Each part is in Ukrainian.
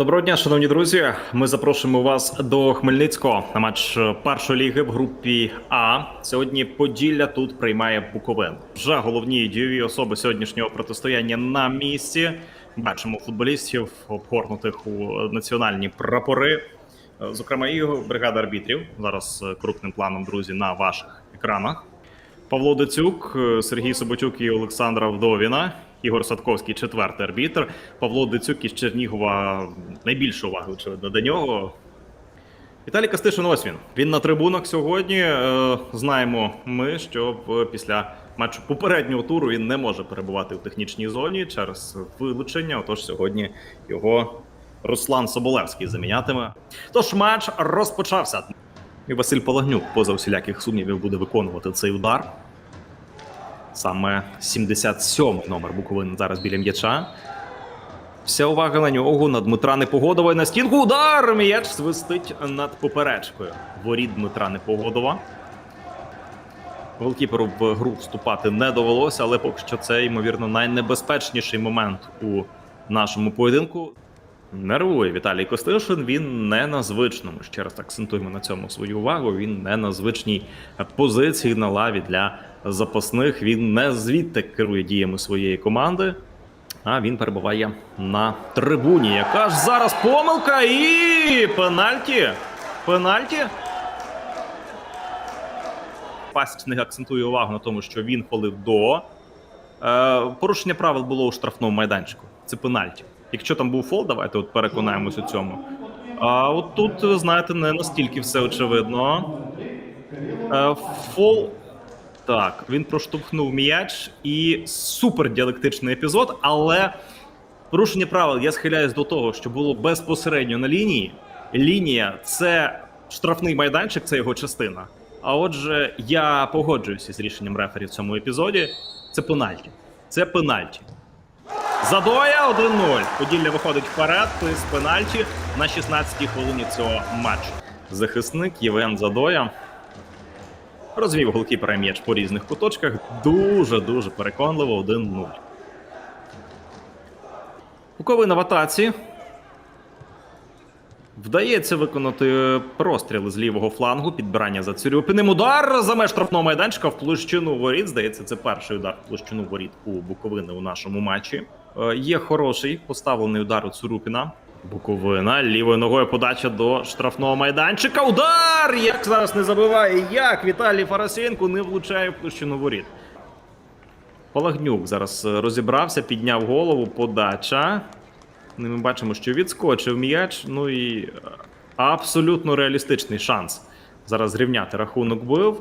Доброго дня, шановні друзі. Ми запрошуємо вас до Хмельницького на матч першої ліги в групі А. Сьогодні Поділля тут приймає Буковин. Вже головні дієві особи сьогоднішнього протистояння на місці. Бачимо футболістів, обгорнутих у національні прапори. Зокрема, і бригада арбітрів. Зараз крупним планом, друзі, на ваших екранах. Павло Децюк, е, Сергій Соботюк і Олександра Вдовіна. Ігор Садковський, четвертий арбітр. Павло Децюк із Чернігова найбільше уваги, очевидно, до нього. Віталій Костишин, ось він. Він на трибунах сьогодні. Е, Знаємо ми, що після матчу попереднього туру він не може перебувати в технічній зоні через вилучення. Отож, сьогодні його Руслан Соболевський замінятиме. Тож матч розпочався. І Василь Палагнюк, поза усіляких сумнівів, буде виконувати цей удар. Саме 77-й номер Буковини зараз біля м'яча. Вся увага на нього на Дмитра Непогодова і на стінку. Удар! М'яч свистить над поперечкою. Воріт Дмитра Непогодова. Голкіперу в гру вступати не довелося, але поки що це, ймовірно, найнебезпечніший момент у нашому поєдинку. Нервує Віталій Костишин. Він не на звичному. Ще раз акцентуємо на цьому свою увагу. Він не на звичній позиції на лаві для запасних. Він не звідти керує діями своєї команди. А він перебуває на трибуні. Яка ж зараз помилка і пенальті. Пенальті. Пасічник акцентує увагу на тому, що він холив до. Е, порушення правил було у штрафному майданчику. Це пенальті. Якщо там був фол, давайте от переконаємось у цьому. А от тут, знаєте, не настільки все очевидно. Е, фол. Так, він проштовхнув м'яч і супер діалектичний епізод, але порушення правил я схиляюсь до того, що було безпосередньо на лінії. Лінія це штрафний майданчик, це його частина. А отже, я погоджуюся з рішенням рефері в цьому епізоді. Це пенальті. Це пенальті. Задоя 1-0. Поділля виходить вперед з пенальті на 16-й хвилині цього матчу. Захисник Євген Задоя розвів голкіпера м'яч по різних куточках. Дуже дуже переконливо 1-0. Буковина в атаці. Вдається виконати простріл з лівого флангу, підбирання за Цюрюпіним. Удар за меж штрафного майданчика в площину воріт. Здається, це перший удар в площину воріт у Буковини у нашому матчі. Е, Є хороший поставлений удар у Цурупіна. Буковина лівою ногою подача до штрафного майданчика. Удар! Як зараз не забиває, як Віталій Фарасенко не влучає в площину воріт. Палагнюк зараз е, розібрався, підняв голову, подача. Ну, Ми бачимо, що відскочив м'яч. Ну і е, абсолютно реалістичний шанс зараз зрівняти рахунок бив.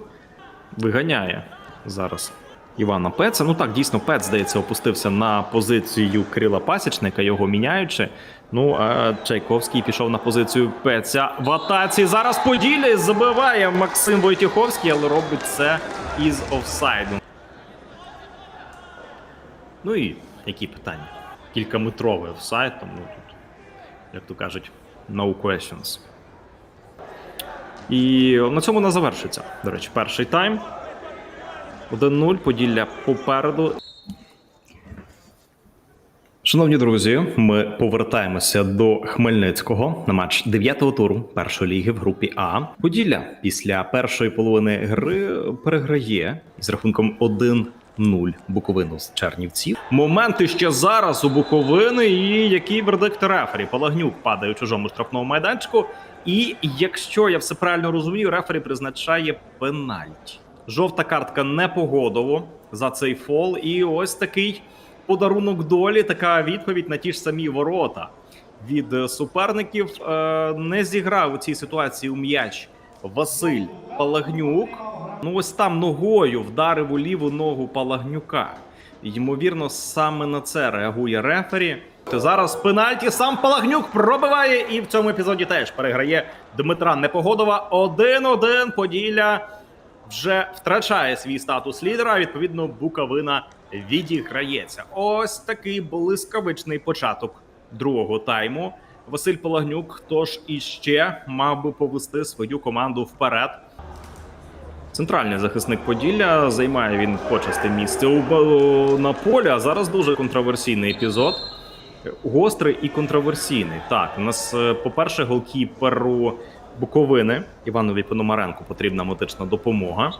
Виганяє зараз Івана Пеца. Ну так, дійсно, Пец, здається, опустився на позицію Крила Пасічника, його міняючи. Ну, а Чайковський пішов на позицію Пеця в атаці. Зараз Поділля і забиває Максим Войтіховський, але робить це із офсайду. Ну і які питання? Кількаметровий офсайд, тому тут, як то кажуть, no questions. І на цьому не завершиться. До речі, перший тайм. 1-0, Поділля попереду. Шановні друзі, ми повертаємося до Хмельницького на матч 9-го туру першої ліги в групі А. Поділля після першої половини гри переграє з рахунком 1-0 Буковину з Чернівців. Моменти ще зараз у Буковини. І який вердикт рефері? Палагнюк падає у чужому штрафному майданчику. І якщо я все правильно розумію, рефері призначає пенальті. Жовта картка непогодово за цей фол. І ось такий подарунок долі, така відповідь на ті ж самі ворота від суперників. Е, Не зіграв у цій ситуації у м'яч Василь Палагнюк. Ну ось там ногою вдарив у ліву ногу Палагнюка. Ймовірно, саме на це реагує рефері. Зараз пенальті сам Палагнюк пробиває і в цьому епізоді теж переграє Дмитра Непогодова. 1-1 Поділля вже втрачає свій статус лідера. Відповідно, Буковина відіграється. Ось такий блискавичний початок другого тайму. Василь Полагнюк хто ж іще мав би повести свою команду вперед. Центральний захисник Поділля займає він почасте місце у на полі. А зараз дуже контроверсійний епізод. Гострий і контроверсійний. Так, у нас, е, по-перше, голкіперу Буковини Іванові Пономаренку потрібна медична допомога.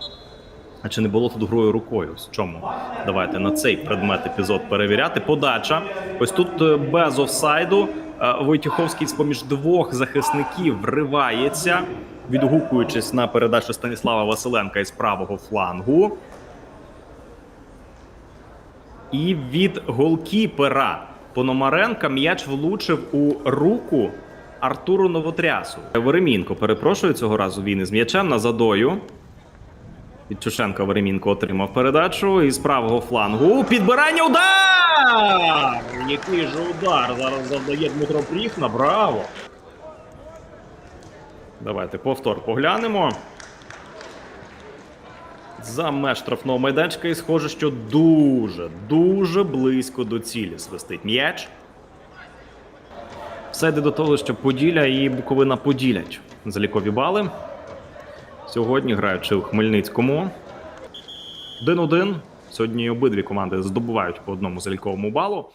А чи не було тут грою рукою? З чому? Давайте на цей предмет епізод перевіряти. Подача. Ось тут е, без офсайду. е, Войтюховський з-поміж двох захисників вривається, відгукуючись на передачу Станіслава Василенка із правого флангу. І від голкіпера Пономаренка м'яч влучив у руку Артуру Новотрясу. Веремінко, перепрошую цього разу він із м'ячем на задою. Від Чушенка Веремінко отримав передачу із правого флангу. Підбирання удар! Який же удар зараз завдає Дмитро Пріхна. Браво! Давайте повтор поглянемо. За меж штрафного майданчика і схоже, що дуже, дуже близько до цілі свистить м'яч. Все йде до того, що Поділля і Буковина поділять залікові бали. Сьогодні граючи у Хмельницькому. 1-1. Сьогодні обидві команди здобувають по одному заліковому балу.